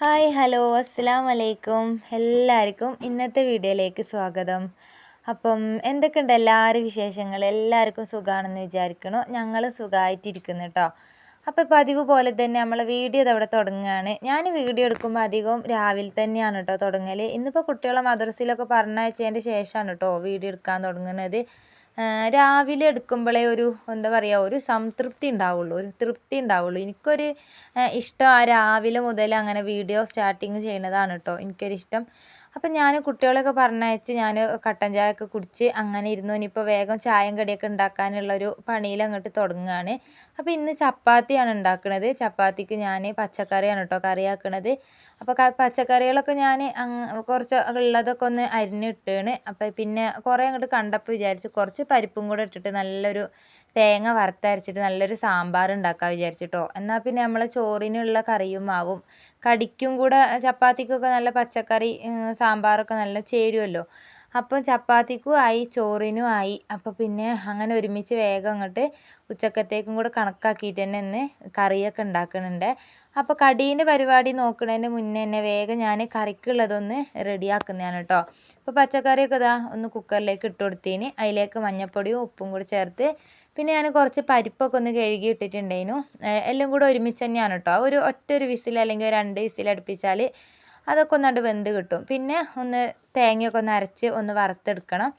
Hi hello അസ്സാം വലൈക്കും എല്ലാവർക്കും ഇന്നത്തെ വീഡിയോയിലേക്ക് സ്വാഗതം. അപ്പം എന്തൊക്കെയുണ്ട് എല്ലാവരും വിശേഷങ്ങൾ? എല്ലാവർക്കും സുഖമാണെന്ന് വിചാരിക്കണു ഞങ്ങൾ സുഖമായിട്ടിരിക്കുന്നു കേട്ടോ. അപ്പോൾ പതിവ് പോലെ തന്നെ നമ്മളെ വീഡിയോ ഇതവിടെ തുടങ്ങുകയാണ്. ഞാൻ വീഡിയോ എടുക്കുമ്പോൾ അധികവും രാവിലെ തന്നെയാണ് കേട്ടോ തുടങ്ങൽ ഇന്നിപ്പോൾ കുട്ടികളെ മദ്രസയിലൊക്കെ പറഞ്ഞയച്ചതിന്റെ ശേഷമാണ് കേട്ടോ വീഡിയോ എടുക്കാൻ തുടങ്ങുന്നത്. രാവിലെ എടുക്കുമ്പോഴേ ഒരു എന്താ പറയുക ഒരു സംതൃപ്തി ഉണ്ടാവുള്ളൂ ഒരു തൃപ്തി ഉണ്ടാവുള്ളൂ. എനിക്കൊരു ഇഷ്ടം ആ രാവിലെ മുതൽ അങ്ങനെ വീഡിയോ സ്റ്റാർട്ടിങ് ചെയ്യുന്നതാണ് കേട്ടോ എനിക്കൊരിഷ്ടം. അപ്പം ഞാൻ കുട്ടികളൊക്കെ പറഞ്ഞയച്ച് ഞാൻ കട്ടൻ ചായ ഒക്കെ കുടിച്ച് അങ്ങനെ ഇരുന്നു. ഇനിയിപ്പോൾ വേഗം ചായയും കടിയൊക്കെ ഉണ്ടാക്കാനുള്ളൊരു പണിയിൽ അങ്ങോട്ട് തുടങ്ങുകയാണ്. അപ്പോൾ ഇന്ന് ചപ്പാത്തിയാണ് ഉണ്ടാക്കുന്നത് ചപ്പാത്തിക്ക് ഞാൻ പച്ചക്കറിയാണ് കേട്ടോ കറിയാക്കണത്. അപ്പോൾ പച്ചക്കറികളൊക്കെ ഞാൻ കുറച്ച് ഉള്ളതൊക്കെ ഒന്ന് അരിഞ്ഞിട്ടാണ്. അപ്പോൾ പിന്നെ കുറേ അങ്ങോട്ട് കണ്ടപ്പോൾ വിചാരിച്ചു കുറച്ച് പരിപ്പും കൂടെ ഇട്ടിട്ട് നല്ലൊരു തേങ്ങ വറുത്തരച്ചിട്ട് നല്ലൊരു സാമ്പാർ ഉണ്ടാക്കാൻ വിചാരിച്ചിട്ടോ. എന്നാൽ പിന്നെ നമ്മളെ ചോറിനുള്ള കറിയും ആവും കടിക്കും കൂടെ ചപ്പാത്തിക്കൊക്കെ നല്ല പച്ചക്കറി സാമ്പാറൊക്കെ നല്ല ചേരുമല്ലോ അപ്പം ചപ്പാത്തിക്കും ആയി ചോറിനും ആയി. അപ്പോൾ പിന്നെ അങ്ങനെ ഒരുമിച്ച് വേഗം അങ്ങോട്ട് ഉച്ചക്കത്തേക്കും കൂടെ കണക്കാക്കിയിട്ട് തന്നെ ഇന്ന് കറിയൊക്കെ ഉണ്ടാക്കുന്നുണ്ട്. അപ്പോൾ കടീന്റെ പരിപാടി നോക്കുന്നതിന് മുന്നേ തന്നെ വേഗം ഞാൻ കറിക്കുള്ളതൊന്ന് റെഡിയാക്കുന്നതാണ് കേട്ടോ അപ്പോൾ പച്ചക്കറിയൊക്കെ ഇതാ ഒന്ന് കുക്കറിലേക്ക് ഇട്ട് കൊടുത്തതിന് അതിലേക്ക് മഞ്ഞപ്പൊടിയും ഉപ്പും കൂടി ചേർത്ത് പിന്നെ ഞാൻ കുറച്ച് പരിപ്പൊക്കെ ഒന്ന് കഴുകി ഇട്ടിട്ടുണ്ടായിരുന്നു. എല്ലാം കൂടെ ഒരുമിച്ച് തന്നെയാണ് കേട്ടോ ഒരു ഒറ്റ ഒരു വിസിൽ അല്ലെങ്കിൽ രണ്ട് വിസിൽ അടുപ്പിച്ചാൽ അതൊക്കെ ഒന്നാണ്ട് വെന്ത് കിട്ടും. പിന്നെ ഒന്ന് തേങ്ങയൊക്കെ ഒന്ന് അരച്ച് ഒന്ന് വറുത്തെടുക്കണം.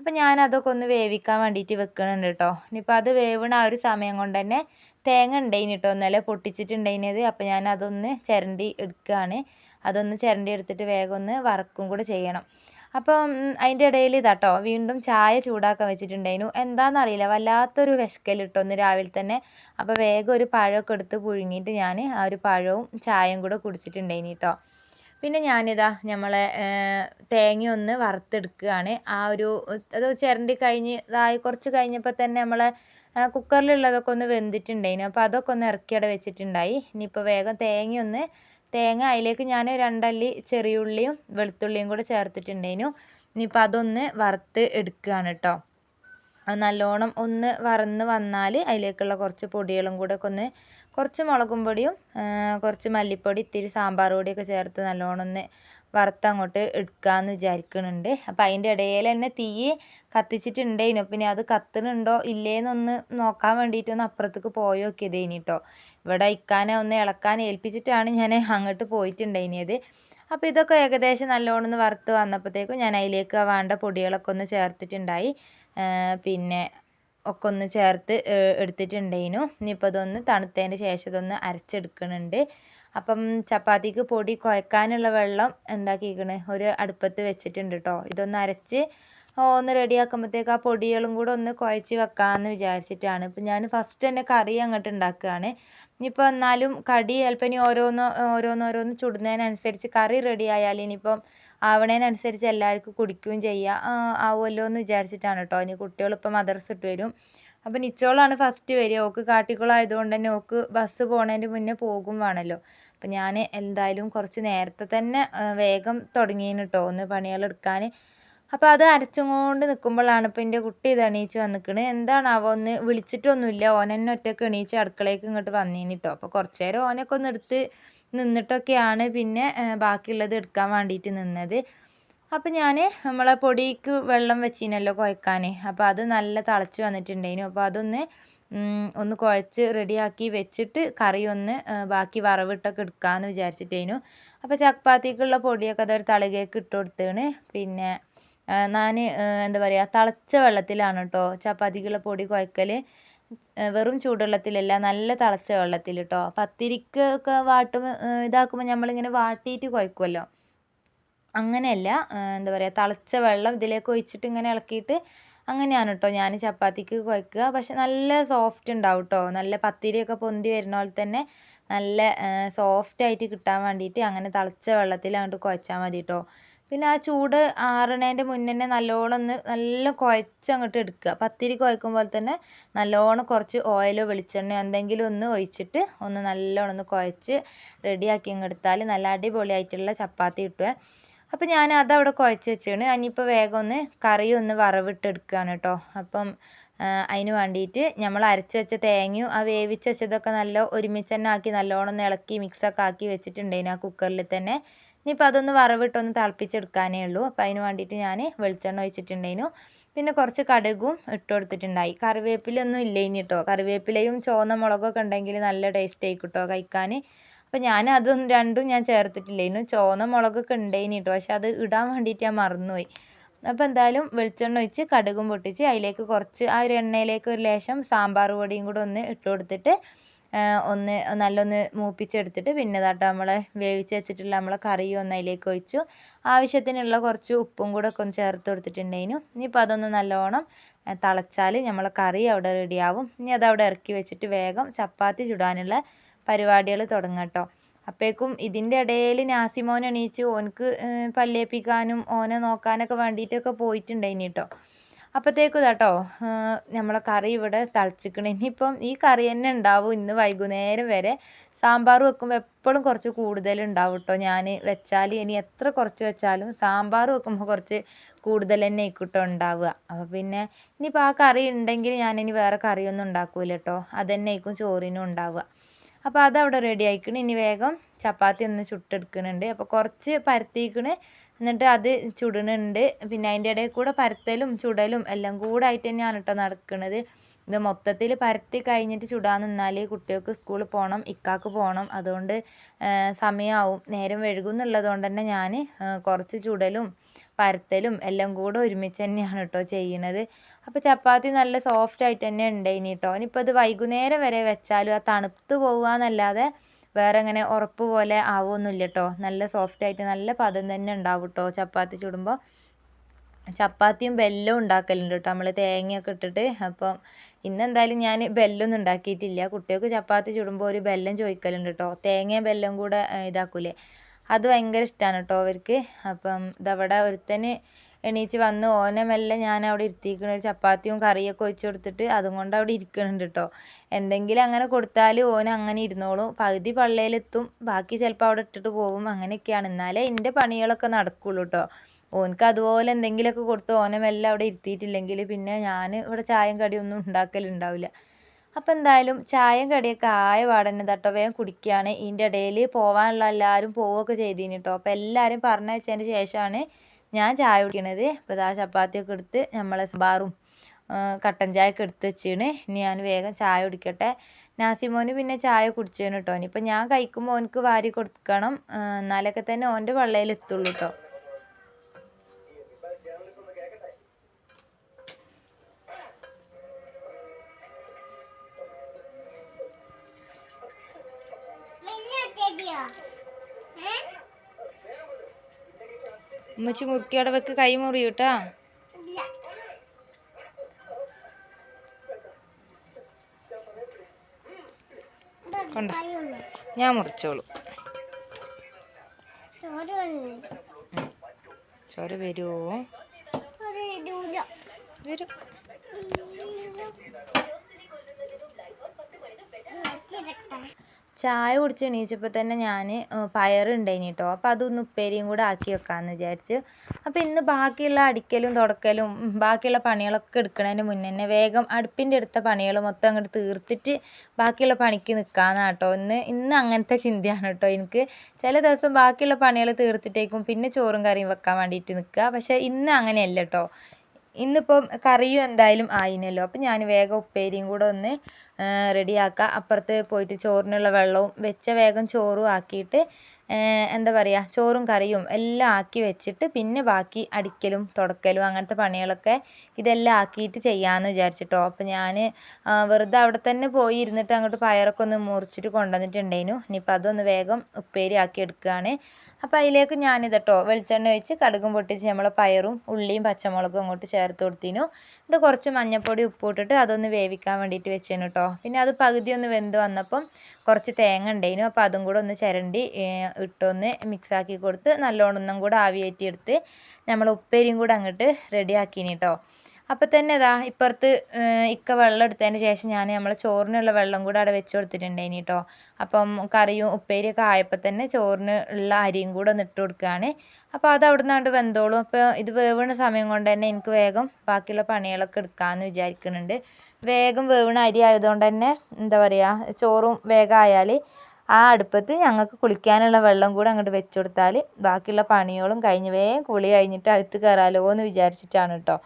അപ്പം ഞാൻ അതൊക്കെ ഒന്ന് വേവിക്കാൻ വേണ്ടിയിട്ട് വെക്കണുണ്ട് കേട്ടോ ഇനിയിപ്പോൾ അത് വേവണ ആ ഒരു സമയം കൊണ്ട് തന്നെ തേങ്ങ ഉണ്ടായിന് കേട്ടോ ഇന്നലെ പൊട്ടിച്ചിട്ടുണ്ടായിനത് അപ്പം ഞാൻ അതൊന്ന് ചിരണ്ടി എടുക്കുകയാണ് അതൊന്ന് ചിരണ്ടി എടുത്തിട്ട് വേഗം ഒന്ന് വറക്കും കൂടെ ചെയ്യണം. അപ്പം അതിന്റെ ഇടയിൽ ഇതാട്ടോ വീണ്ടും ചായ ചൂടാക്കാൻ വെച്ചിട്ടുണ്ടായിരുന്നു എന്താണെന്നറിയില്ല വല്ലാത്തൊരു വിശക്കൽ ഇട്ടോ ഒന്ന് രാവിലെ തന്നെ. അപ്പോൾ വേഗം ഒരു പഴമൊക്കെ എടുത്ത് പുഴുങ്ങിയിട്ട് ഞാൻ ആ ഒരു പഴവും ചായയും കൂടെ കുടിച്ചിട്ടുണ്ടായിനി കേട്ടോ പിന്നെ ഞാനിതാ നമ്മളെ തേങ്ങ ഒന്ന് വറുത്തെടുക്കുകയാണ് ആ ഒരു അത് ചിരണ്ടി കഴിഞ്ഞ് ഇതായി കുറച്ച് കഴിഞ്ഞപ്പോൾ തന്നെ നമ്മളെ കുക്കറിലുള്ളതൊക്കെ ഒന്ന് വെന്തിട്ടുണ്ടായിന്. അപ്പോൾ അതൊക്കെ ഒന്ന് ഇറക്കിയവിടെ വെച്ചിട്ടുണ്ടായി. ഇനിയിപ്പോൾ വേഗം തേങ്ങ ഒന്ന് തേങ്ങ അതിലേക്ക് ഞാൻ രണ്ടല്ലി ചെറിയ ഉള്ളിയും വെളുത്തുള്ളിയും കൂടെ ചേർത്തിട്ടുണ്ടായിനു. ഇനിയിപ്പോൾ അതൊന്ന് വറുത്ത് എടുക്കുകയാണ് കേട്ടോ നല്ലോണം ഒന്ന് വറന്ന് വന്നാൽ അതിലേക്കുള്ള കുറച്ച് പൊടികളും കൂടെ ഒക്കെ ഒന്ന് കുറച്ച് മുളകും പൊടിയും കുറച്ച് മല്ലിപ്പൊടി ഇത്തിരി സാമ്പാർ പൊടിയൊക്കെ ചേർത്ത് നല്ലോണം ഒന്ന് വറുത്ത് അങ്ങോട്ട് എടുക്കാമെന്ന് വിചാരിക്കുന്നുണ്ട് അപ്പം അതിന്റെ ഇടയിൽ തന്നെ തീ കത്തിച്ചിട്ടുണ്ടേനു പിന്നെ അത് കത്തുന്നുണ്ടോ ഇല്ലേന്നൊന്ന് നോക്കാൻ വേണ്ടിയിട്ടൊന്ന് അപ്പുറത്തേക്ക് പോയി നോക്കിയതേനി കേട്ടോ ഇവിടെ ഇക്കാനെ ഒന്ന് ഇളക്കാൻ ഏൽപ്പിച്ചിട്ടാണ് ഞാൻ അങ്ങോട്ട് പോയിട്ടുണ്ടായിനിയത് അപ്പോൾ ഇതൊക്കെ ഏകദേശം നല്ലോണം ഒന്ന് വറുത്ത് വന്നപ്പോഴത്തേക്കും ഞാൻ അതിലേക്ക് വേണ്ട പൊടികളൊക്കെ ഒന്ന് ചേർത്തിട്ടുണ്ടായി. പിന്നെ ഒക്കെ ഒന്ന് ചേർത്ത് എടുത്തിട്ടുണ്ടായിനു ഇനിയിപ്പോൾ ഇതൊന്ന് തണുത്തതിന് ശേഷം ഇതൊന്ന് അരച്ചെടുക്കുന്നുണ്ട് അപ്പം ചപ്പാത്തിക്ക് പൊടി കുഴക്കാനുള്ള വെള്ളം എന്താക്കിക്കണ്? ഒരു അടുപ്പത്ത് വെച്ചിട്ടുണ്ട് കേട്ടോ ഇതൊന്ന് അരച്ച് ഒന്ന് റെഡിയാക്കുമ്പോഴത്തേക്ക് ആ പൊടികളും കൂടെ ഒന്ന് കുഴച്ച് വെക്കാമെന്ന് വിചാരിച്ചിട്ടാണ്. ഇപ്പം ഞാൻ ഫസ്റ്റ് തന്നെ കറി അങ്ങോട്ട് ഉണ്ടാക്കുകയാണ് ഇനിയിപ്പോൾ എന്നാലും കടി ചിലപ്പോൾ ഇനി ഓരോന്ന് ഓരോന്നോരോന്ന് ചുടുന്നതിനനുസരിച്ച് കറി റെഡി ആയാൽ ഇനിയിപ്പം ആവണതിനനുസരിച്ച് എല്ലാവർക്കും കുടിക്കുകയും ചെയ്യാം. ആവുമല്ലോ എന്ന് വിചാരിച്ചിട്ടാണ് കേട്ടോ ഇനി കുട്ടികളിപ്പോൾ മദർസ് ഇട്ട് വരും. അപ്പം നിച്ചോളാണ് ഫസ്റ്റ് വരിക. ഓക്ക് കാട്ടിക്കുളമായതുകൊണ്ട് തന്നെ ഓക്ക് ബസ് പോണതിന്റെ മുന്നേ പോകും വേണമല്ലോ അപ്പം ഞാൻ എന്തായാലും കുറച്ച് നേരത്തെ തന്നെ വേഗം തുടങ്ങിയിന് കേട്ടോ ഒന്ന് പണികളെടുക്കാൻ അപ്പോൾ അത് അരച്ചുകൊണ്ട് നിൽക്കുമ്പോഴാണ് ഇപ്പോൾ എന്റെ കുട്ടി ഇത് എണീച്ച് വന്നിക്കണ്. എന്താണാവോ ഒന്ന് വിളിച്ചിട്ടൊന്നുമില്ല. ഓനെന്നെ തന്നെ ഒറ്റയ്ക്ക് എണീച്ച് അടുക്കളയ്ക്ക് ഇങ്ങോട്ട് വന്നീന് കേട്ടോ അപ്പോൾ കുറച്ച് നേരം ഓനൊക്കെ ഒന്ന് എടുത്ത് നിന്നിട്ടൊക്കെയാണ് പിന്നെ ബാക്കിയുള്ളത് എടുക്കാൻ വേണ്ടിയിട്ട് നിന്നത്. അപ്പം ഞാൻ നമ്മളെ പൊടിക്ക് വെള്ളം വെച്ചിനല്ലോ കുഴക്കാൻ അപ്പോൾ അത് നല്ല തിളച്ച് വന്നിട്ടുണ്ടായിനു. അപ്പോൾ അതൊന്ന് ഒന്ന് കുഴച്ച് റെഡിയാക്കി വെച്ചിട്ട് കറി ഒന്ന് ബാക്കി വറവിട്ടൊക്കെ എടുക്കാമെന്ന് വിചാരിച്ചിട്ടേനു. അപ്പോൾ ചപ്പാത്തിക്കുള്ള പൊടിയൊക്കെ അതൊരു തളികേക്ക് ഇട്ട് കൊടുത്തേണ്. പിന്നെ ഞാൻ എന്താ പറയുക തിളച്ച വെള്ളത്തിലാണ് കേട്ടോ ചപ്പാത്തിക്കുള്ള പൊടി കുഴക്കൽ വെറും ചൂടുവെള്ളത്തിലല്ല നല്ല തിളച്ച വെള്ളത്തിൽ കേട്ടോ പത്തിരിക്ക് ഒക്കെ വാട്ടുമ്പോൾ ഇതാക്കുമ്പോൾ നമ്മളിങ്ങനെ വാട്ടിയിട്ട് കുഴക്കുമല്ലോ അങ്ങനെയല്ല എന്താ പറയുക തിളച്ച വെള്ളം ഇതിലേക്ക് ഒഴിച്ചിട്ട് ഇങ്ങനെ ഇളക്കിയിട്ട് അങ്ങനെയാണ് കേട്ടോ ഞാൻ ചപ്പാത്തിക്ക് കുഴക്കുക. പക്ഷെ നല്ല സോഫ്റ്റ് ഉണ്ടാവും കേട്ടോ നല്ല പത്തിരിയൊക്കെ പൊന്തി വരുന്ന പോലെ തന്നെ നല്ല സോഫ്റ്റ് ആയിട്ട് കിട്ടാൻ വേണ്ടിയിട്ട് അങ്ങനെ തിളച്ച വെള്ളത്തിൽ അങ്ങോട്ട് കുഴച്ചാൽ മതി കേട്ടോ പിന്നെ ആ ചൂട് ആറണേന്റെ മുന്നേ തന്നെ നല്ലോണം ഒന്ന് നല്ല കുഴച്ച് അങ്ങോട്ട് എടുക്കുക പത്തിരി കുഴക്കുമ്പോൾ തന്നെ നല്ലോണം കുറച്ച് ഓയിലോ വെളിച്ചെണ്ണയോ എന്തെങ്കിലും ഒന്ന് ഒഴിച്ചിട്ട് ഒന്ന് നല്ലോണം ഒന്ന് കുഴച്ച് റെഡിയാക്കി ഇങ്ങെടുത്താൽ നല്ല അടിപൊളിയായിട്ടുള്ള ചപ്പാത്തി കിട്ടുക അപ്പോൾ ഞാൻ അതവിടെ കുഴച്ച് വെച്ചാണ് ഇനിയിപ്പോൾ വേഗം ഒന്ന് കറി ഒന്ന് വറവിട്ടെടുക്കുകയാണ് കേട്ടോ. അപ്പം അതിന് വേണ്ടിയിട്ട് നമ്മൾ അരച്ച് വെച്ച തേങ്ങയും ആ വേവിച്ച് വെച്ചതൊക്കെ നല്ല ഒരുമിച്ച് തന്നെ ആക്കി നല്ലോണം ഇളക്കി മിക്സൊക്കെ ആക്കി വെച്ചിട്ടുണ്ടായിന് ആ കുക്കറിൽ തന്നെ. ഇനിയിപ്പോൾ അതൊന്ന് വറവിട്ടൊന്ന് തിളപ്പിച്ചെടുക്കാനേ ഉള്ളൂ. അപ്പോൾ അതിന് വേണ്ടിയിട്ട് ഞാൻ വെളിച്ചെണ്ണ ഒഴിച്ചിട്ടുണ്ടായിരുന്നു പിന്നെ കുറച്ച് കടുകും ഇട്ട് കൊടുത്തിട്ടുണ്ടായി. കറിവേപ്പിലൊന്നും ഇല്ല ഇനി കേട്ടോ കറിവേപ്പിലയും ചുവന്ന മുളകൊക്കെ ഉണ്ടെങ്കിൽ നല്ല ടേസ്റ്റ് ആയി കേട്ടോ കഴിക്കാൻ. അപ്പോൾ ഞാൻ അതും രണ്ടും ഞാൻ ചേർത്തിട്ടില്ലായിരുന്നു ചുവന്ന മുളകൊക്കെ ഉണ്ടായിനി കേട്ടോ പക്ഷെ അത് ഇടാൻ വേണ്ടിയിട്ട് ഞാൻ മറന്നുപോയി. അപ്പോൾ എന്തായാലും വെളിച്ചെണ്ണ ഒഴിച്ച് കടുകും പൊട്ടിച്ച് അതിലേക്ക് കുറച്ച് ആ ഒരു എണ്ണയിലേക്ക് ഒരു ലേശം സാമ്പാർ പൊടിയും കൂടെ ഒന്ന് ഇട്ട് കൊടുത്തിട്ട് ഒന്ന് നല്ലൊന്ന് മൂപ്പിച്ചെടുത്തിട്ട് പിന്നെ ഇതാട്ടോ നമ്മൾ വേവിച്ച് വെച്ചിട്ടുള്ള നമ്മളെ കറിയും ഒന്ന് അതിലേക്ക് ഒഴിച്ചു. ആവശ്യത്തിനുള്ള കുറച്ച് ഉപ്പും കൂടെ ഒക്കെ ഒന്ന് ചേർത്ത് കൊടുത്തിട്ടുണ്ടായിരുന്നു. ഇനിയിപ്പോൾ അതൊന്ന് നല്ലോണം തിളച്ചാൽ നമ്മളെ കറി അവിടെ റെഡിയാവും ഇനി അതവിടെ ഇറക്കി വെച്ചിട്ട് വേഗം ചപ്പാത്തി ചുടാനുള്ള പരിപാടികൾ തുടങ്ങാം കേട്ടോ. അപ്പോഴേക്കും ഇതിന്റെ ഇടയിൽ നാസിമോൻ എണീച്ച് ഓനക്ക് പല്ലേപ്പിക്കാനും ഓനെ നോക്കാനൊക്കെ വേണ്ടിയിട്ടൊക്കെ പോയിട്ടുണ്ടായിനി കേട്ടോ. അപ്പോഴത്തേക്കും കേട്ടോ നമ്മളെ കറി ഇവിടെ തിളച്ചിക്കണ്. ഇനിയിപ്പം ഈ കറി തന്നെ ഉണ്ടാവും ഇന്ന് വൈകുന്നേരം വരെ. സാമ്പാർ വെക്കുമ്പോൾ എപ്പോഴും കുറച്ച് കൂടുതൽ ഉണ്ടാവും കേട്ടോ ഞാൻ വെച്ചാൽ ഇനി എത്ര കുറച്ച് വെച്ചാലും സാമ്പാർ വെക്കുമ്പോൾ കുറച്ച് കൂടുതൽ തന്നെ ആയിക്കോട്ടോ ഉണ്ടാവുക. അപ്പോൾ പിന്നെ ഇനിയിപ്പോൾ ആ കറി ഉണ്ടെങ്കിൽ ഞാനിനി വേറെ കറിയൊന്നും ഉണ്ടാക്കൂല കേട്ടോ അതന്നെ ആയിരിക്കും ചോറിനും ഉണ്ടാവുക. അപ്പോൾ അതവിടെ റെഡി ആയിക്കണ്. ഇനി വേഗം ചപ്പാത്തി ഒന്ന് ചുട്ടെടുക്കുന്നുണ്ട് അപ്പോൾ കുറച്ച് പരത്തിക്കണ്. എന്നിട്ട് അത് ചുടുന്നുണ്ട് പിന്നെ അതിന്റെ ഇടയിൽ കൂടെ പരത്തലും ചുടലും എല്ലാം കൂടെ ആയിട്ട് തന്നെയാണ് കേട്ടോ നടക്കുന്നത് ഇത് മൊത്തത്തിൽ പരത്തി കഴിഞ്ഞിട്ട് ചുടാൻ നിന്നാൽ കുട്ടികൾക്ക് സ്കൂളിൽ പോകണം ഇക്കാക്ക് പോകണം. അതുകൊണ്ട് സമയമാവും നേരം വൈകും എന്നുള്ളത് കൊണ്ട് തന്നെ ഞാൻ കുറച്ച് ചുടലും പരത്തലും എല്ലാം കൂടെ ഒരുമിച്ച് തന്നെയാണ് കേട്ടോ ചെയ്യണത്. അപ്പോൾ ചപ്പാത്തി നല്ല സോഫ്റ്റ് ആയിട്ട് തന്നെ ഉണ്ടായിനി കേട്ടോ ഇനിയിപ്പോൾ അത് വൈകുന്നേരം വരെ വെച്ചാലും ആ തണുത്ത് പോകുക എന്നല്ലാതെ വേറെ അങ്ങനെ ഉറപ്പ് പോലെ ആവുമൊന്നുമില്ല കേട്ടോ നല്ല സോഫ്റ്റ് ആയിട്ട് നല്ല പദം തന്നെ ഉണ്ടാവും കേട്ടോ ചപ്പാത്തി ചുടുമ്പോൾ ചപ്പാത്തിയും ബെല്ലും ഉണ്ടാക്കലുണ്ട് കേട്ടോ നമ്മൾ തേങ്ങയൊക്കെ ഇട്ടിട്ട്. അപ്പം ഇന്നെന്തായാലും ഞാൻ ബെല്ലൊന്നും ഉണ്ടാക്കിയിട്ടില്ല. കുട്ടികൾക്ക് ചപ്പാത്തി ചുടുമ്പോൾ ഒരു ബെല്ലം ചോദിക്കലുണ്ട് കേട്ടോ തേങ്ങയും ബെല്ലം കൂടെ ഇതാക്കൂലേ. അത് ഭയങ്കര ഇഷ്ടമാണ് കേട്ടോ അവർക്ക്. അപ്പം ഇതവിടെ ഒരുത്തന് എണീച്ച് വന്ന് ഓനെ മെല്ലെ ഞാൻ അവിടെ ഇരുത്തിക്കണ ഒരു ചപ്പാത്തിയും കറിയൊക്കെ ഒഴിച്ച് കൊടുത്തിട്ട് അതും കൊണ്ട് അവിടെ ഇരിക്കുന്നുണ്ട് കേട്ടോ എന്തെങ്കിലും അങ്ങനെ കൊടുത്താൽ ഓൻ അങ്ങനെ ഇരുന്നോളും. പകുതി പള്ളയിലെത്തും ബാക്കി ചിലപ്പോൾ അവിടെ ഇട്ടിട്ട് പോകും അങ്ങനെയൊക്കെയാണ്. എന്നാലേ എന്റെ പണികളൊക്കെ നടക്കുള്ളൂ കേട്ടോ ഓനക്ക് അതുപോലെ എന്തെങ്കിലുമൊക്കെ കൊടുത്ത് ഓനെ മെല്ലെ അവിടെ ഇരുത്തിയിട്ടില്ലെങ്കിൽ പിന്നെ ഞാൻ ഇവിടെ ചായയും കടിയൊന്നും ഉണ്ടാക്കലുണ്ടാവില്ല അപ്പോൾ എന്തായാലും ചായയും കടിയൊക്കെ ആയ പാടന്നെ തട്ടോ വേഗം കുടിക്കുകയാണ് ഇതിന്റെ ഇടയിൽ പോകാനുള്ള എല്ലാവരും പോവുകയൊക്കെ ചെയ്തിന് കേട്ടോ അപ്പോൾ എല്ലാവരും പറഞ്ഞയച്ചതിന് ശേഷമാണ് ഞാൻ ചായ കുടിക്കണത് അപ്പോൾ ഇതാ ചപ്പാത്തിയൊക്കെ എടുത്ത് നമ്മളെ ബാറും കട്ടൻ ചായയൊക്കെ എടുത്ത് വെച്ചാണ്. ഇനി ഞാൻ വേഗം ചായ കുടിക്കട്ടെ. നാസിമോന് പിന്നെ ചായ കുടിച്ചേന് കേട്ടോ ഇനിയിപ്പോൾ ഞാൻ കഴിക്കുമ്പോൾ ഓനക്ക് വാരി കൊടുക്കണം. എന്നാലൊക്കെ തന്നെ ഓന്റെ വള്ളയിൽ എത്തുള്ളൂ കേട്ടോ ഉമ്മച്ചി മുറുക്കിയോടെ വെക്ക് കൈ മുറിയൂട്ടാ. കൊണ്ട? ഞാൻ മുറിച്ചോളൂ. ചോര വരുമോ വരും. ചായ കുടിച്ച് എണീച്ചപ്പോൾ തന്നെ ഞാൻ പയറുണ്ടായിന് കേട്ടോ അപ്പോൾ അതൊന്ന് ഉപ്പേരിയും കൂടെ ആക്കി വെക്കാമെന്ന് വിചാരിച്ച്. അപ്പോൾ ഇന്ന് ബാക്കിയുള്ള അടിക്കലും തുടക്കലും ബാക്കിയുള്ള പണികളൊക്കെ എടുക്കുന്നതിന് മുന്നേ തന്നെ വേഗം അടുപ്പിന്റെ അടുത്ത പണികൾ മൊത്തം അങ്ങോട്ട് തീർത്തിട്ട് ബാക്കിയുള്ള പണിക്ക് നിൽക്കാമെന്നാണ് കേട്ടോ ഇന്ന് ഇന്ന് അങ്ങനത്തെ ചിന്തയാണ് കേട്ടോ എനിക്ക്. ചില ദിവസം ബാക്കിയുള്ള പണികൾ തീർത്തിട്ടേക്കും പിന്നെ ചോറും കറിയും വെക്കാൻ വേണ്ടിയിട്ട് നിൽക്കുക പക്ഷേ ഇന്ന് അങ്ങനെയല്ല കേട്ടോ ഇന്നിപ്പം കറിയും എന്തായാലും ആയിനല്ലോ. അപ്പം ഞാൻ വേഗം ഉപ്പേരിയും കൂടെ ഒന്ന് റെഡിയാക്കാം. അപ്പുറത്ത് പോയിട്ട് ചോറിനുള്ള വെള്ളവും വെച്ച വേഗം ചോറും ആക്കിയിട്ട് എന്താ പറയുക ചോറും കറിയും എല്ലാം ആക്കി വെച്ചിട്ട് പിന്നെ ബാക്കി അടിക്കലും തുടക്കലും അങ്ങനത്തെ പണികളൊക്കെ ഇതെല്ലാം ആക്കിയിട്ട് ചെയ്യാമെന്ന് വിചാരിച്ചിട്ടോ. അപ്പോൾ ഞാൻ വെറുതെ അവിടെ തന്നെ പോയി ഇരുന്നിട്ട് അങ്ങോട്ട് പയറൊക്കെ ഒന്ന് മുറിച്ചിട്ട് കൊണ്ടുവന്നിട്ടുണ്ടായിരുന്നു. ഇനിയിപ്പോൾ അതൊന്ന് വേഗം ഉപ്പേരി ആക്കി എടുക്കുകയാണ് അപ്പോൾ അതിലേക്ക് ഞാനിത് കേട്ടോ വെളിച്ചെണ്ണ ഒഴിച്ച് കടുകും പൊട്ടിച്ച് നമ്മളെ പയറും ഉള്ളിയും പച്ചമുളകും അങ്ങോട്ട് ചേർത്ത് കൊടുത്തിനു. എന്നിട്ട് കുറച്ച് മഞ്ഞൾപ്പൊടി ഉപ്പ് ഇട്ടിട്ട് അതൊന്ന് വേവിക്കാൻ വേണ്ടിയിട്ട് വെച്ചേനു കേട്ടോ പിന്നെ അത് പകുതി ഒന്ന് വെന്ത് വന്നപ്പം കുറച്ച് തേങ്ങ ഉണ്ടായിരുന്നു. അപ്പോൾ അതും കൂടെ ഒന്ന് ചിരണ്ടി ഇട്ടൊന്ന് മിക്സാക്കി കൊടുത്ത് നല്ലോണം ഒന്നും കൂടെ ആവിയേറ്റി എടുത്ത് നമ്മൾ ഉപ്പേരിയും കൂടെ അങ്ങോട്ട് റെഡി ആക്കിനി കേട്ടോ അപ്പം തന്നെ ഇതാ ഇപ്പുറത്ത് ഇക്ക വെള്ളം എടുത്തതിന് ശേഷം ഞാൻ നമ്മൾ ചോറിനുള്ള വെള്ളം കൂടെ അവിടെ വെച്ച് കൊടുത്തിട്ടുണ്ടായിനി കേട്ടോ അപ്പം കറിയും ഉപ്പേരിയൊക്കെ ആയപ്പോൾ തന്നെ ചോറിന് ഉള്ള അരിയും കൂടെ ഒന്ന് ഇട്ട് കൊടുക്കുകയാണ് അപ്പോൾ അത് അവിടെ നിന്നാണ്ട് വെന്തോളും. അപ്പോൾ ഇത് വേവണ സമയം കൊണ്ട് തന്നെ എനിക്ക് വേഗം ബാക്കിയുള്ള പണികളൊക്കെ എടുക്കാമെന്ന് വിചാരിക്കുന്നുണ്ട്. വേഗം വേവണ അരി ആയതുകൊണ്ട് തന്നെ എന്താ പറയുക ചോറും വേഗം ആയാൽ ആ അടുപ്പത്ത് ഞങ്ങൾക്ക് കുളിക്കാനുള്ള വെള്ളം കൂടെ അങ്ങോട്ട് വെച്ച് കൊടുത്താൽ ബാക്കിയുള്ള പണികളും കഴിഞ്ഞ് വേഗം കുളി കഴിഞ്ഞിട്ട് അകത്ത് കയറാമല്ലോ എന്ന് വിചാരിച്ചിട്ടാണ് കേട്ടോ.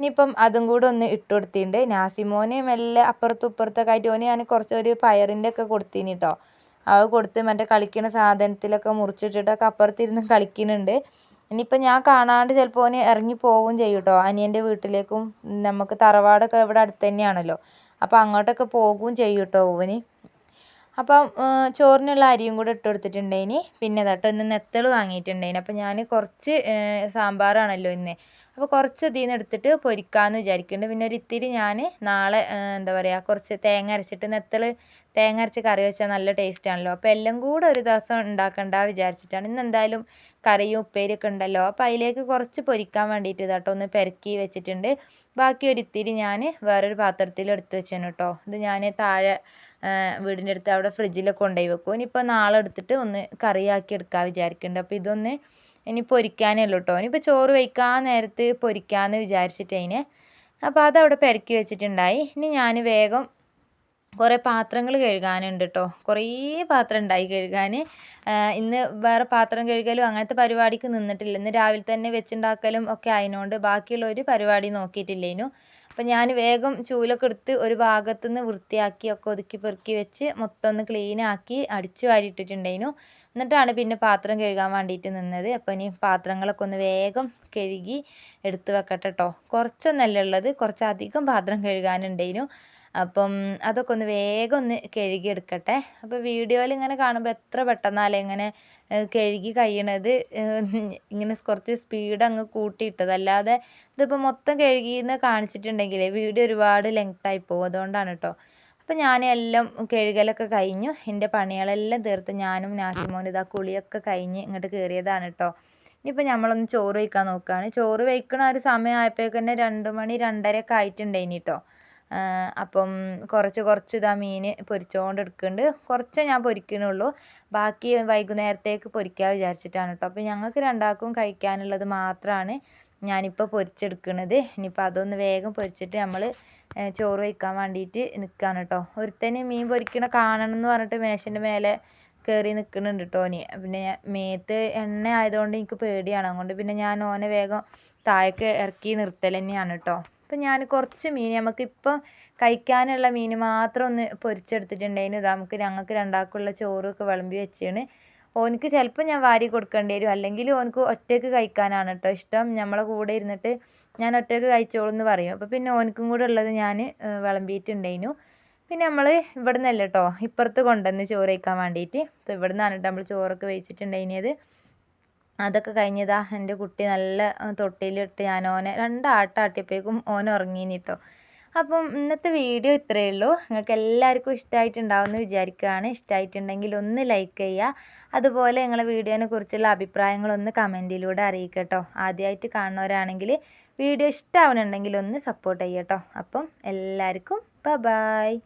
ഇനിയിപ്പം അതും കൂടെ ഒന്ന് ഇട്ട് കൊടുത്തിട്ടുണ്ട്. നാസിമോന് മെല്ലെ അപ്പുറത്തും ഇപ്പുറത്തൊക്കെ ആയിട്ട് ഓന് ഞാൻ കുറച്ച് ഒരു പയറിന്റെ ഒക്കെ കൊടുത്തിന് കേട്ടോ. അത് കൊടുത്ത് മറ്റേ കളിക്കുന്ന സാധനത്തിലൊക്കെ മുറിച്ചിട്ടിട്ടൊക്കെ അപ്പുറത്തിരുന്ന് കളിക്കുന്നുണ്ട് ഇനിയിപ്പോൾ ഞാൻ കാണാണ്ട് ചിലപ്പോൾ ഓന് ഇറങ്ങി പോവുകയും ചെയ്യും കേട്ടോ. അനിയന്റെ വീട്ടിലേക്കും നമുക്ക് തറവാടൊക്കെ ഇവിടെ അടുത്ത് തന്നെയാണല്ലോ. അപ്പോൾ അങ്ങോട്ടൊക്കെ പോകുകയും ചെയ്യും കേട്ടോ ഓന്. അപ്പം ചോറിനുള്ള അരിയും കൂടെ ഇട്ട് കൊടുത്തിട്ടുണ്ടേനി പിന്നെ കേട്ടോ ഇന്ന് നെത്തൾ വാങ്ങിയിട്ടുണ്ടേനി അപ്പം ഞാൻ കുറച്ച് സാമ്പാറാണല്ലോ ഇന്ന്. അപ്പോൾ കുറച്ച് ഇതിൽ നിന്ന് എടുത്തിട്ട് പൊരിക്കാമെന്ന് വിചാരിക്കുന്നുണ്ട് പിന്നെ ഒരു ഇത്തിരി ഞാൻ നാളെ എന്താ പറയുക കുറച്ച് തേങ്ങ അരച്ചിട്ട് നെത്തൾ തേങ്ങ അരച്ച് കറി വെച്ചാൽ നല്ല ടേസ്റ്റ് ആണല്ലോ. അപ്പോൾ എല്ലാം കൂടെ ഒരു ദിവസം ഉണ്ടാക്കണ്ട വിചാരിച്ചിട്ടാണ്. ഇന്ന് എന്തായാലും കറിയും ഉപ്പേരിയൊക്കെ ഉണ്ടല്ലോ. അപ്പോൾ അതിലേക്ക് കുറച്ച് പൊരിക്കാൻ വേണ്ടിയിട്ട് ഇതാട്ടോ ഒന്ന് പെരക്കി വെച്ചിട്ടുണ്ട്. ബാക്കി ഒരു ഇത്തിരി ഞാൻ വേറൊരു പാത്രത്തിൽ എടുത്ത് വെച്ചേനു കേട്ടോ. ഇത് ഞാൻ താഴെ വീടിന്റെ അടുത്ത് അവിടെ ഫ്രിഡ്ജിലൊക്കെ കൊണ്ടുപോയി വെക്കും. ഇനിയിപ്പോൾ നാളെ എടുത്തിട്ട് ഒന്ന് കറിയാക്കി എടുക്കാൻ വിചാരിക്കുന്നുണ്ട് അപ്പോൾ ഇതൊന്ന് ഇനി പൊരിക്കാനേ ഉള്ളൂ കേട്ടോ ഇനിയിപ്പോൾ ചോറ് വയ്ക്കാൻ നേരത്ത് പൊരിക്കാമെന്ന് വിചാരിച്ചിട്ടതിന് അപ്പോൾ അതവിടെ പെരക്കി വെച്ചിട്ടുണ്ടായി. ഇനി ഞാൻ വേഗം കുറേ പാത്രങ്ങൾ കഴുകാനുണ്ട് കേട്ടോ കുറേ പാത്രം ഉണ്ടായി കഴുകാൻ ഇന്ന് വേറെ പാത്രം കഴുകലും അങ്ങനത്തെ പരിപാടിക്ക് നിന്നിട്ടില്ല. ഇന്ന് രാവിലെ തന്നെ വെച്ചുണ്ടാക്കലും ഒക്കെ ആയതുകൊണ്ട് ബാക്കിയുള്ള ഒരു പരിപാടി നോക്കിയിട്ടില്ലേനു. അപ്പം ഞാൻ വേഗം ചൂലൊക്കെ എടുത്ത് ഒരു ഭാഗത്തുനിന്ന് വൃത്തിയാക്കി ഒക്കെ ഒതുക്കി പെറുക്കി വെച്ച് മൊത്തം ഒന്ന് ക്ലീനാക്കി അടിച്ചു വാരി ഇട്ടിട്ടുണ്ടായിരുന്നു എന്നിട്ടാണ് പിന്നെ പാത്രം കഴുകാൻ വേണ്ടിയിട്ട് നിന്നത്. അപ്പോൾ ഇനി പാത്രങ്ങളൊക്കെ ഒന്ന് വേഗം കഴുകി എടുത്ത് വെക്കട്ടെ കേട്ടോ കുറച്ചൊന്നല്ല ഉള്ളത്. കുറച്ചധികം പാത്രം കഴുകാനുണ്ടായിരുന്നു അപ്പം അതൊക്കെ ഒന്ന് വേഗം ഒന്ന് കഴുകി എടുക്കട്ടെ അപ്പോൾ വീഡിയോയിൽ ഇങ്ങനെ കാണുമ്പോൾ എത്ര പെട്ടെന്നാലേ ഇങ്ങനെ കഴുകി കഴിയണത്. ഇങ്ങനെ കുറച്ച് സ്പീഡ് അങ്ങ് കൂട്ടിയിട്ടത്. അല്ലാതെ ഇതിപ്പോൾ മൊത്തം കഴുകിയെന്ന് കാണിച്ചിട്ടുണ്ടെങ്കിൽ വീഡിയോ ഒരുപാട് ലെങ്ത്തായി പോകും. അതുകൊണ്ടാണ് കേട്ടോ അപ്പോൾ ഞാൻ എല്ലാം കഴുകലൊക്കെ കഴിഞ്ഞു. എന്റെ പണികളെല്ലാം തീർത്ത് ഞാനും നാസിമോനും ഇതാ കുളിയൊക്കെ കഴിഞ്ഞ് ഇങ്ങോട്ട് കയറിയതാണ് കേട്ടോ ഇനിയിപ്പോൾ നമ്മളൊന്ന് ചോറ് വയ്ക്കാൻ നോക്കുകയാണ് ചോറ് വയ്ക്കണ ഒരു സമയമായപ്പോഴേക്ക് തന്നെ രണ്ട് മണി രണ്ടരയൊക്കെ ആയിട്ടുണ്ടായിനി കേട്ടോ അപ്പം കുറച്ച് കുറച്ച് ഇതാ മീൻ പൊരിച്ചുകൊണ്ട് എടുക്കുന്നുണ്ട് കുറച്ച് ഞാൻ പൊരിക്കണുള്ളൂ. ബാക്കി വൈകുന്നേരത്തേക്ക് പൊരിക്കാൻ വിചാരിച്ചിട്ടാണ് കേട്ടോ അപ്പോൾ ഞങ്ങൾക്ക് രണ്ടാൾക്കും കഴിക്കാനുള്ളത് മാത്രമാണ് ഞാനിപ്പോൾ പൊരിച്ചെടുക്കുന്നത് ഇനിയിപ്പോൾ അതൊന്ന് വേഗം പൊരിച്ചിട്ട് നമ്മൾ ചോറ് വയ്ക്കാൻ വേണ്ടിയിട്ട് നിൽക്കുകയാണ് കേട്ടോ ഒരുത്തന് മീൻ പൊരിക്കണ കാണണം എന്ന് പറഞ്ഞിട്ട് മേശന്റെ മേലെ കയറി നിൽക്കുന്നുണ്ട് കേട്ടോ ഓന് പിന്നെ മേത്ത് എണ്ണ ആയതുകൊണ്ട് എനിക്ക് പേടിയാണ്. അതുകൊണ്ട് പിന്നെ ഞാൻ ഓനെ വേഗം താഴേക്ക് ഇറക്കി നിർത്തൽ തന്നെയാണ് കേട്ടോ അപ്പം ഞാൻ കുറച്ച് മീൻ നമുക്കിപ്പം കഴിക്കാനുള്ള മീൻ മാത്രം ഒന്ന് പൊരിച്ചെടുത്തിട്ടുണ്ടായിരുന്നു. ഇതാ നമുക്ക് ഞങ്ങൾക്ക് രണ്ടാൾക്കുള്ള ചോറൊക്കെ വിളമ്പി വെച്ചാണ്. ഓനക്ക് ചിലപ്പോൾ ഞാൻ വാരി കൊടുക്കേണ്ടി വരും. അല്ലെങ്കിൽ ഓനക്ക് ഒറ്റയ്ക്ക് കഴിക്കാനാണ് കേട്ടോ ഇഷ്ടം. നമ്മളെ കൂടെ ഇരുന്നിട്ട് ഞാൻ ഒറ്റയ്ക്ക് കഴിച്ചോളൂ എന്ന് പറയും. അപ്പോൾ പിന്നെ ഓനക്കും കൂടെ ഉള്ളത് ഞാൻ വിളമ്പിയിട്ടുണ്ടായിരുന്നു. പിന്നെ നമ്മൾ ഇവിടെ നിന്നല്ല കേട്ടോ ഇപ്പുറത്ത് കൊണ്ടുവന്ന് ചോറ് കഴിക്കാൻ വേണ്ടിയിട്ട്. അപ്പോൾ ഇവിടെ നിന്നാണ് കേട്ടോ നമ്മൾ ചോറൊക്കെ വെച്ചിട്ടുണ്ടായിരുന്നത്. അതൊക്കെ കഴിഞ്ഞതാ എന്റെ കുട്ടി നല്ല തൊട്ടിലിട്ട് ഞാൻ ഓനെ രണ്ട് ആട്ടാട്ടിയപ്പോഴേക്കും ഓൻ ഉറങ്ങീനി കേട്ടോ അപ്പം ഇന്നത്തെ വീഡിയോ ഇത്രയേ ഉള്ളൂ. നിങ്ങൾക്ക് എല്ലാവർക്കും ഇഷ്ടമായിട്ടുണ്ടാവുമെന്ന് വിചാരിക്കുകയാണ്. ഇഷ്ടമായിട്ടുണ്ടെങ്കിൽ ഒന്ന് ലൈക്ക് ചെയ്യുക. അതുപോലെ നിങ്ങളെ വീഡിയോനെ കുറിച്ചുള്ള അഭിപ്രായങ്ങളൊന്ന് കമന്റിലൂടെ അറിയിക്കട്ടോ. കേട്ടോ ആദ്യമായിട്ട് കാണുന്നവരാണെങ്കിൽ വീഡിയോ ഇഷ്ടമാവുന്നുണ്ടെങ്കിൽ ഒന്ന് സപ്പോർട്ട് ചെയ്യട്ടോ. അപ്പം എല്ലാവർക്കും ബ ബായ്